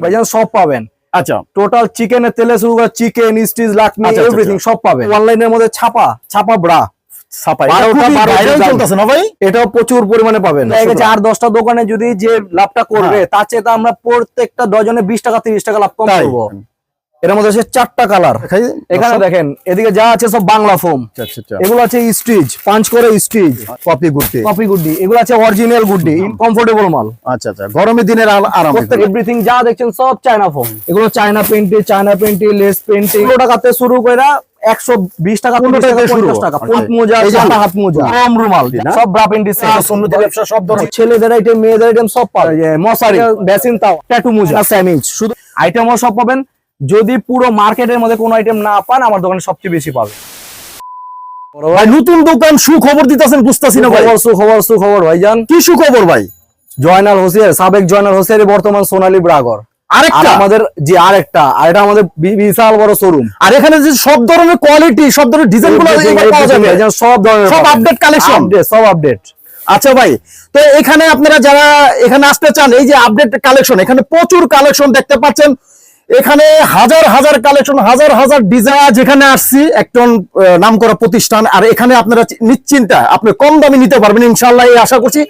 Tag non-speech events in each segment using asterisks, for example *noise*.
ভাইজান সব পাবেন। আচ্ছা। টোটাল চিকেনের তেলে শুরু করে চিকেন স্টিচ লাকমি এভরিথিং সব পাবেন। অনলাইনের মধ্যে ছাপা ছাপা ব্রা এটাও প্রচুর পরিমাণে পাবেন। আর দশটা দোকানে যদি যে লাভটা করবে হ্যাঁ। তার চেয়ে তো আমরা প্রত্যেকটা ডজনে বিশ টাকা তিরিশ টাকা লাভ কম করব। এর মধ্যে আছে চারটা কালার এখানে দেখেন এদিকে যা আছে সব বাংলা ফোম আচ্ছা আচ্ছা আচ্ছা। এগুলো আছে স্টিচ পাঁচ করে স্টিচ কপি গুটি কপি গুড্ডি। এগুলো আছে অরিজিনাল গুড্ডি কমফোর্টেবল মাল। আচ্ছা আচ্ছা। গরমের দিনের আরাম প্রত্যেক এভরিথিং যা দেখছেন সব চায়না ফোম এগুলো China panty China panty lace panty এগুলো টাকাতে শুরু করে একশো বিশ টাকা পনেরো টাকা পঞ্চাশ টাকা। মোজা এই চাটা হাত মোজা। কম রুমাল সব ব্রা ব্যবসা সব ধরনের। ছেলেদের আইটেম মেয়েদের আইটেম সব যে মশারি। বেসিন তাও ট্যাটু মোজা। স্যামিজ শুধু আইটেমও সব পাবেন। যদি পুরো মার্কেটের মধ্যে কোনো আইটেম না পান আমার দোকানে সবচেয়ে বেশি পাবে। ভাই নতুন দোকান সুখবর দিতেছেন বুঝতেছি না খবর সুখবর সুখবর ভাইজান। কি সুখবর ভাই? জয়নাল হোসেন সাবেক জয়নাল হোসেন বর্তমান সোনালী ব্রাগর। আর আরেকটা আমাদের যে আরেকটা। আর এটা আমাদের বিশাল বড় শোরুম আর এখানে যে সব ধরনের কোয়ালিটি সব ধরনের ডিজাইনগুলো পাওয়া যাবে। সব ধরনের সব আপডেট কালেকশন সব আপডেট আচ্ছা ভাই তো এখানে আপনারা যারা এখানে আসতে চান এই যে আপডেট কালেকশন এখানে প্রচুর কালেকশন দেখতে পাচ্ছেন। এখানে হাজার হাজার কালেকশন হাজার হাজার ডিজাইন যেখানে আসছি একজন আহ, নামকরা প্রতিষ্ঠান। আর এখানে আপনারা নিশ্চিন্তা আপনি কম দামে নিতে পারবেন ইনশাল্লাহ এই আশা করছি।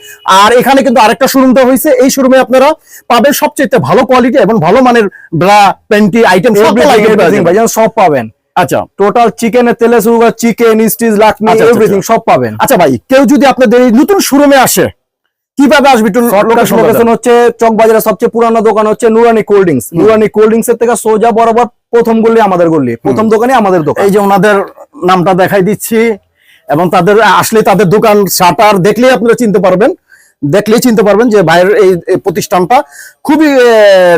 আর এখানে কিন্তু আরেকটা শোরুম দেওয়া হয়েছে। এই শোরুমে আপনারা পাবেন সবচেয়ে ভালো কোয়ালিটি এবং ভালো মানের ব্রা প্যান্টি আইটেম সব পাবেন। আচ্ছা। টোটাল চিকেনের তেলে শুরু চিকেন স্টিচ লাকমি আচ্ছা, আচ্ছা, এভরিথিং সব পাবেন। আচ্ছা ভাই কেউ যদি আপনাদের এই নতুন শোরুমে আসে কীভাবে আসবে লোকেশন হচ্ছে চক বাজারের সবচেয়ে পুরানো দোকান হচ্ছে Nurani cold drinks Nurani cold drinks এর থেকে সোজা বরাবর প্রথম গলি আমাদের গলি। প্রথম দোকানে আমাদের দোকান। এই যে ওনাদের নামটা দেখাই দিচ্ছি। এবং তাদের আসলে তাদের দোকান শাটার দেখলেই আপনারা চিনতে পারবেন। দেখলেই চিনতে পারবেন যে ভাইয়ের এই প্রতিষ্ঠানটা খুবই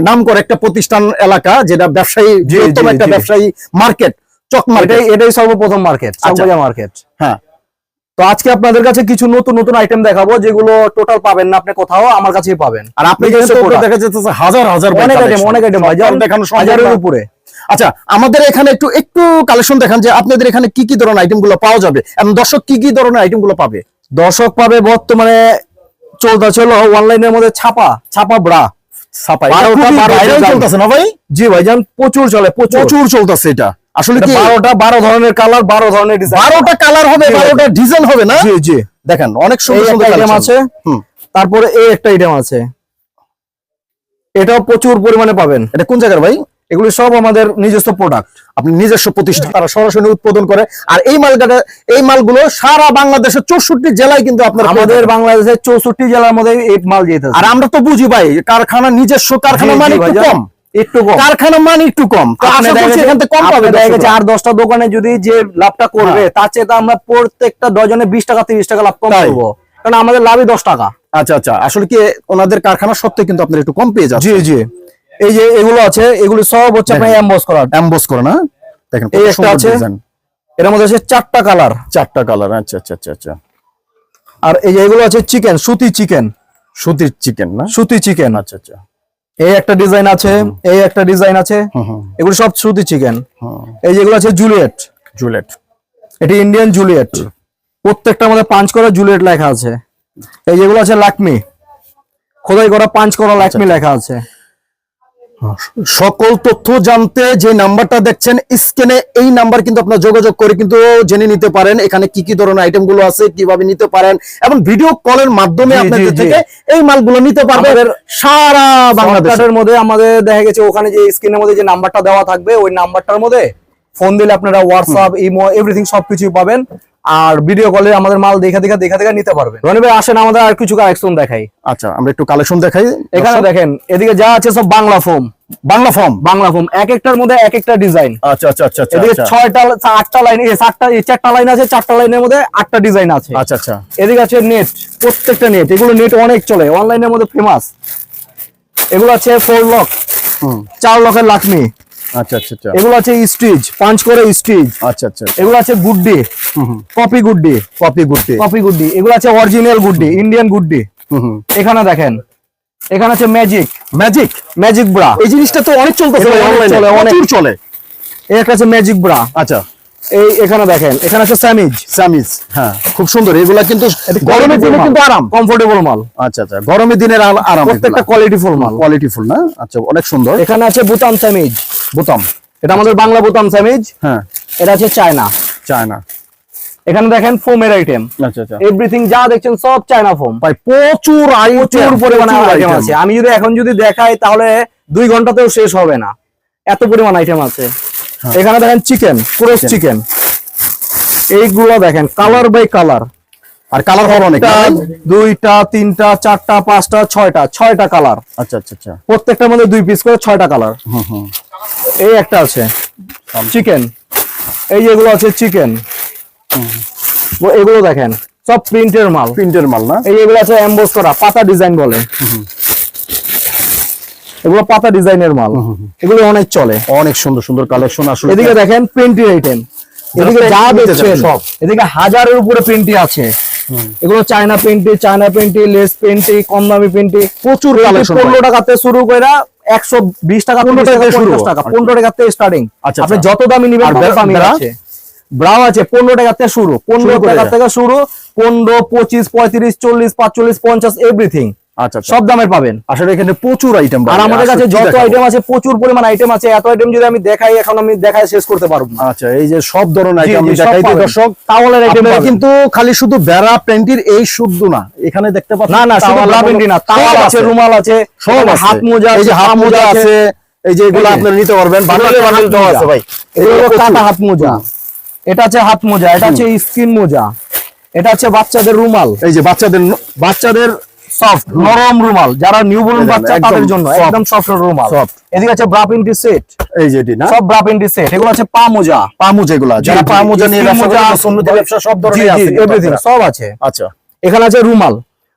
নাম করে একটা প্রতিষ্ঠান এলাকা যেটা ব্যবসায়ী একটা ব্যবসায়ী মার্কেট। চক মার্কেট। এটাই সর্বপ্রথম মার্কেট। মার্কেট। হ্যাঁ। তো আজকে আপনাদের কাছে কিছু নতুন নতুন আইটেম দেখাবো যেগুলো টোটাল পাবেন না আপনি কোথাও আমার কাছেই পাবেন। আর আপনি। দেখা যাচ্ছে হাজার হাজার অনেক আইটেম অনেক আইটেম দেখানো হাজারের উপরে। আচ্ছা আমাদের এখানে একটু একটু কালেকশন দেখান যে আপনাদের এখানে কি কি ধরনের আইটেমগুলো পাওয়া যাবে? এবং দর্শক কি কি ধরনের আইটেমগুলো পাবে? দর্শক পাবে বর্তমানে চলতে চলো অনলাইনের মধ্যে ছাপা ছাপা ব্রা ছাপা। চলতেছে না ভাই? জি ভাইজান প্রচুর চলে প্রচুর চলতেছে এটা। আসলে কি? বারোটা বারো ধরনের কালার বারো ধরনের ডিজাইন বারোটা কালার হবে জি, বারোটা ডিজাইন হবে না? জি জি। দেখেন অনেক সুন্দর সুন্দর আইটেম আছে। তারপরে এই একটা আইটেম আছে। এটাও প্রচুর পরিমাণে পাবেন। এটা কোন জায়গার ভাই? এগুলি সব আমাদের নিজস্ব প্রোডাক্ট আপনি নিজস্ব প্রতিষ্ঠান তারা সরাসরি উৎপাদন করে। আর এই মালগাটা এই মালগুলো সারা বাংলাদেশের চৌষট্টি জেলায় কিন্তু আপনার আমাদের বাংলাদেশের চৌষট্টি জেলার মধ্যে এই মাল যেতে আর আমরা তো বুঝি ভাই কারখানা নিজস্ব কারখানা মানে একটু কম। একটু কম। কারখানা মানে একটু কম। কম পাবে। আর দশটা দোকানে যদি যে লাভটা করবে হ্যাঁ। তার চেয়ে তো আমরা প্রত্যেকটা ডজনে বিশ টাকা তিরিশ টাকা লাভ কম তাই। করব। কারণ আমাদের লাভই দশ টাকা। আচ্ছা আচ্ছা। আসলে কি ওনাদের কারখানা কিন্তু আপনার একটু কম পেয়ে যাচ্ছে জি জি। এই যে এগুলো আছে এগুলো সব হচ্ছে আপনার এমবস করা এমবস করে না? দেখেন এই একটা আছে। এর মধ্যে আছে চারটা কালার চারটা কালার আচ্ছা আচ্ছা আচ্ছা আচ্ছা। আর এই যে এগুলো আছে চিকেন সুতি চিকেন সুতির চিকেন না? সুতি চিকেন আচ্ছা আচ্ছা। এই একটা ডিজাইন আছে এই একটা ডিজাইন আছে। এগুলো সব শ্রুতি চিকেন। এই যেগুলো আছে জুলিয়েট। জুলিয়েট। এটি ইন্ডিয়ান জুলিয়েট। প্রত্যেকটা মধ্যে পাঁচ করা জুলিয়েট লেখা আছে। এই যেগুলো আছে লাকমি। খোদাই করা পাঁচ করা লাকমি লেখা আছে। সকল তথ্য জানতে যে নাম্বারটা দেখছেন স্ক্রিনে এই নাম্বার কিন্তু আপনার যোগাযোগ করে কিন্তু জেনে নিতে পারেন এখানে কি কি ধরনের আইটেমগুলো আছে কীভাবে নিতে পারেন এবং ভিডিও কলের মাধ্যমে আপনাদের। থেকে এই মালগুলো নিতে পারবেন সারা বাংলাদেশের মধ্যে আমাদের দেখা গেছে ওখানে যে স্ক্রিনের মধ্যে যে নাম্বারটা দেওয়া থাকবে ওই নাম্বারটার মধ্যে ফোন দিলে আপনারা হোয়াটসঅ্যাপ ইমো এভরিথিং সবকিছু পাবেন আর ভিডিও কলে আমাদের মাল দেখা দেখা দেখা দেখা নিতে পারবেন রনি ভাই আসেন আমাদের আর কিছু কালেকশন দেখাই। আচ্ছা আমরা একটু কালেকশন দেখাই। এখানে দেখেন এদিকে যা আছে সব Bangla foam Bangla form Bangla foam এক একটার মধ্যে এক একটা ডিজাইন আচ্ছা আচ্ছা আচ্ছা আচ্ছা এদিকে আচ্ছা। ছয়টা আটটা লাইন সাতটা এই চারটা লাইন আছে চারটা লাইনের মধ্যে আটটা ডিজাইন আছে। আচ্ছা আচ্ছা। এদিকে আছে নেট প্রত্যেকটা নেট এগুলো নেট অনেক চলে। অনলাইনের মধ্যে ফেমাস এগুলো আছে ফোর লক হুম। চার লকের লাকমি আচ্ছা আচ্ছা আচ্ছা। এগুলো আছে স্টিচ পাঁচ করে স্টিচ আচ্ছা আচ্ছা এগুলো আছে গুড্ডি হুম হুম। কপি গুড্ডি। কপি গুটি কপি গুড্ডি। এগুলো আছে অরিজিনাল গুড্ডি ইন্ডিয়ান গুড্ডি। এখানে দেখেন। এখানে আছে ম্যাজিক ম্যাজিক ম্যাজিক ব্রা এই জিনিসটা তো অনেক চলতেছে এটা চলে, অনেক। চলে। এই একটা আছে ম্যাজিক ব্রা আচ্ছা। এই এখানে দেখেন। এখানে আছে স্যামিজ সামিজ হ্যাঁ। খুব সুন্দর। এগুলা কিন্তু গরমের দিনে কিন্তু আরাম কমফোর্টেবল মাল। আচ্ছা আচ্ছা। গরমের দিনের আরাম প্রত্যেকটা কোয়ালিটি ফুল মাল কোয়ালিটি ফুল না? আচ্ছা অনেক সুন্দর। এখানে আছে বুতাম স্যামিজ বোতাম। এটা আমাদের বাংলা বোতাম স্যামিজ হ্যাঁ। এটা আছে চায়না। চায়না। এখানে দেখেন ফোমের আইটেম আচ্ছা আচ্ছা। এভরিথিং যা দেখছেন সব চায়না ফোম। ভাই প্রচুর আইটেম প্রচুর পরিমাণে আইটেম আছে। আমি যদি এখন যদি দেখাই তাহলে দুই ঘন্টাতেও শেষ হবে না। এত পরিমাণ আইটেম আছে। এখানে দেখেন চিকেন ক্রোস Chicken. চিকেন এইগুলো দেখেন কালার বাই কালার আর কালার হবে অনেক দুইটা তিনটা চারটা পাঁচটা ছয়টা ছয়টা কালার আচ্ছা আচ্ছা আচ্ছা। প্রত্যেকটার মধ্যে দুই পিস করে ছয়টা কালার হুম হুম। এই একটা আছে। চিকেন এই যেগুলো আছে চিকেন এগুলো দেখেন সব প্রিন্টের মাল। প্রিন্টের মাল না? এই এগুলো আছে এমবোস করা পাতা ডিজাইন বলে। এগুলো পাতা ডিজাইনের মাল। এগুলো অনেক চলে। অনেক সুন্দর সুন্দর কালেকশন আসলে। এদিকে দেখেন প্রিন্টের আইটেম এদিকে যা দেখছেন সব। এদিকে হাজারের উপরে প্রিন্টি আছে। এগুলো China print China print lace print কম দামি প্রিন্টি প্রচুর কালেকশন পনেরো টাকাতে শুরু করে একশো বিশ টাকা পনেরো টাকা টাকা। পঞ্চাশ টাকা পনেরো টাকা থেকে স্টার্টিং আচ্ছা, আপনি আচ্ছা। যত দামি নিবেন আর দামি আছে। ব্রাও আছে পনেরো টাকা থেকে শুরু পনেরো টাকা থেকে শুরু পনেরো পঁচিশ পঁয়ত্রিশ চল্লিশ পাঁচচল্লিশ পঞ্চাশ এভরিথিং আচ্ছা আচ্ছা। সব দামের পাবেন। আসলে এখানে প্রচুর আইটেম আর আমাদের কাছে যত আইটেম আছে প্রচুর পরিমাণ আইটেম আছে এত আইটেম যদি আমি দেখাই এখন আমি দেখাই শেষ করতে পারব না। আচ্ছা এই যে সব ধরনের আইটেম দেখাই দিই দর্শক তাওয়ালের আইটেম কিন্তু খালি শুধু বেড়া প্যান্টির এই শুদ্ধ না এখানে দেখতে পাচ্ছেন না না শুধু ব্রা প্রিন্টি না সব তাওয়াল আছে। রুমাল আছে সব হাত মোজা এই যে হাত মোজা আছে এই যে এগুলো আপনারা নিতে পারবেন। বান্ডেলে বান্ডেল দেওয়া আছে ভাই। এগুলো কাটা হাত মোজা। এটা আছে হাত মোজা এটা আছে স্কিন মোজা। এটা আছে বাচ্চাদের রুমাল। এই যে বাচ্চাদের বাচ্চাদের সফট নরম রুমাল। যারা নিউ বর্ন বাচ্চা তাদের জন্য একদম সফট রুমাল। Soft। এদিকে আছে ব্রা প্রিন্টি সেট এই যে না? সব ব্রা প্রিন্টি সেট এগুলো আছে পা মোজা। পামু যেগুলা জি, যারা জি, পামুজা নিয়ে ব্যবসা সুন্নতি ব্যবসা সব ধরনের আছে। এভরিথিং সব আছে। আচ্ছা। এখানে আছে রুমাল।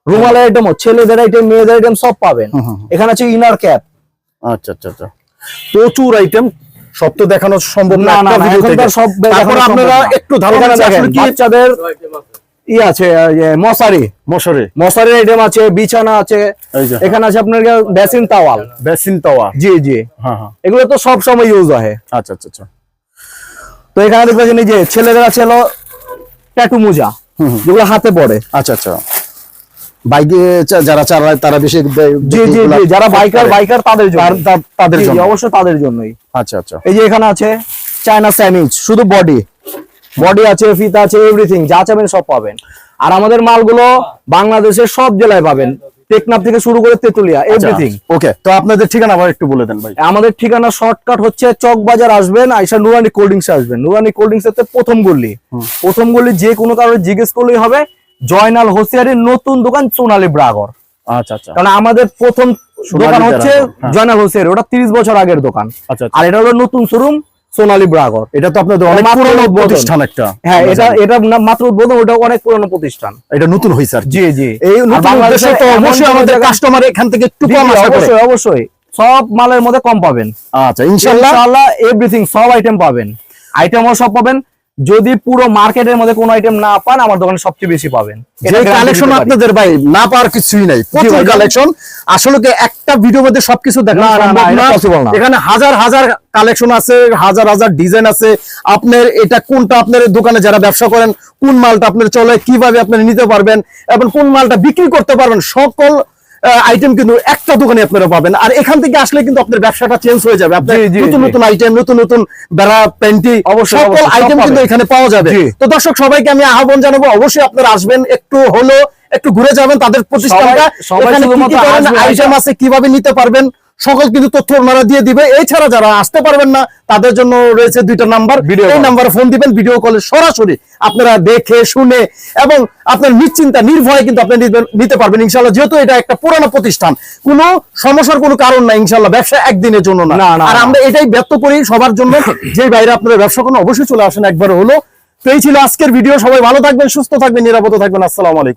রুমালের আইটেম ছেলেদের আইটেম মেয়েদের আইটেম সব পাবেন। এখানে আছে ইনার ক্যাপ আচ্ছা আচ্ছা আচ্ছা। প্রচুর আইটেম সব তো দেখানো সম্ভব না সব তারপর আপনারা একটু ধারণা দেখেন, বাচ্চাদের ই আছে ইয়ে, মশারি। মশারে। মশারির আইটেম আছে বিছানা আছে এখানে আছে আপনার বেসিন তাওয়াল বেসিন তাওয়া জি জি। হ্যাঁ হ্যাঁ। এগুলো তো সব সময় ইউজ হয়। আচ্ছা আচ্ছা আচ্ছা। তো এখানে দেখবেন যে ছেলেদের আছে হলো ট্যাটু মোজা। যেগুলো হাতে পড়ে। আচ্ছা আচ্ছা। বাইকে যারা চালায় তারা বেশি জি জি জি যারা বাইকার বাইকার তাদের জন্য। তাদের জন্য। অবশ্যই তাদের জন্যই। আচ্ছা আচ্ছা। এই যে এখানে আছে চায়না স্যামিজ শুধু বডি বডি আছে ফিতা আছে এভরিথিং যা চাবেন সব পাবেন। আর আমাদের মালগুলো বাংলাদেশের সব জেলায় পাবেন। টেকনাফ থেকে শুরু করে তেতুলিয়া এভরিথিং ওকে তো আপনাদের ঠিকানা আবার একটু বলে দেন ভাই। আমাদের ঠিকানা শর্টকাট হচ্ছে চক বাজার আসবেন আইসা নুরানি কোল্ড ড্রিঙ্কস আসবেন। নুরানি কোল্ড ড্রিঙ্কস এর প্রথম গল্লি প্রথম গল্লি যে কোনো কারণে জিজ্ঞেস করলেই হবে জয়নাল হোসিয়ারির নতুন দোকান সোনালী ব্রাগর। আচ্ছা আচ্ছা। কারণ আমাদের প্রথম দোকান হচ্ছে হ্যাঁ। জয়নাল হোসিয়ারি ওটা তিরিশ বছর আগের দোকান। আচ্ছা আচ্ছা। আর এটা হলো নতুন শোরুম সোনালী ব্রাগর। এটা তো আপনাদের অনেক পুরনো প্রতিষ্ঠান একটা। হ্যাঁ এটা এটা না- মাত্র উদ্বোধন ওটা অনেক পুরনো প্রতিষ্ঠান। এটা নতুন আর জি জি। এই নতুন উদ্দেশ্যে তো অবশ্যই আমাদের কাস্টমার এখান থেকে একটু কম আশা করে। অবশ্যই। অবশ্যই সব মালের মধ্যে কম পাবেন। আচ্ছা ইনশাআল্লাহ ইনশাআল্লাহ এভরিথিং সব আইটেম পাবেন। আইটেমও সব পাবেন। যদি পুরো মার্কেটের মধ্যে কোনো আইটেম না পান আমার দোকানে সবচেয়ে বেশি পাবেন। যে কালেকশন আপনাদের ভাই না পাওয়ার কিছুই নাই। প্রচুর কালেকশন আসলে কি একটা ভিডিও মধ্যে সবকিছু দেখানো সম্ভব না। এখানে হাজার হাজার কালেকশন আছে হাজার হাজার ডিজাইন আছে। আপনার এটা কোনটা আপনার দোকানে যারা ব্যবসা করেন কোন মালটা আপনার চলে কীভাবে আপনি নিতে পারবেন এবং কোন মালটা বিক্রি করতে পারবেন সকল আইটেম কিন্তু একটা দোকানে আপনারা পাবেন। আর এখান থেকে আসলে কিন্তু আপনার ব্যবসাটা চেঞ্জ হয়ে যাবে। আপনার নতুন নতুন আইটেম নতুন নতুন বেড়া প্যান্টি অবশ্যই, সকল আইটেম কিন্তু এখানে পাওয়া যাবে। তো দর্শক সবাইকে আমি আহ্বান জানাব অবশ্যই আপনারা আসবেন একটু হলো একটু ঘুরে যাবেন তাদের প্রতিষ্ঠানটা। আইটেম আছে কীভাবে নিতে পারবেন সকল কিন্তু তথ্য ওনারা দিয়ে দিবে। এছাড়া যারা আসতে পারবেন না তাদের জন্য রয়েছে দুইটা নাম্বার। এই। নাম্বারে ফোন দিবেন ভিডিও কলে সরাসরি আপনারা দেখে শুনে এবং আপনার নিশ্চিন্তা নির্ভয়ে কিন্তু আপনি নিতে- পারবেন। ইনশাল্লাহ যেহেতু এটা একটা পুরানো প্রতিষ্ঠান কোনো সমস্যার কোনো কারণ না ইনশাল্লাহ ব্যবসা একদিনের জন্য না। আর আমরা এটাই ব্যক্ত করি সবার জন্য *coughs* যে বাইরে আপনারা ব্যবসা করেন অবশ্যই চলে আসেন একবার হলো। তো এই ছিল আজকের ভিডিও সবাই ভালো থাকবেন সুস্থ থাকবেন নিরাপদ থাকবেন। আসসালামু আলাইকুম।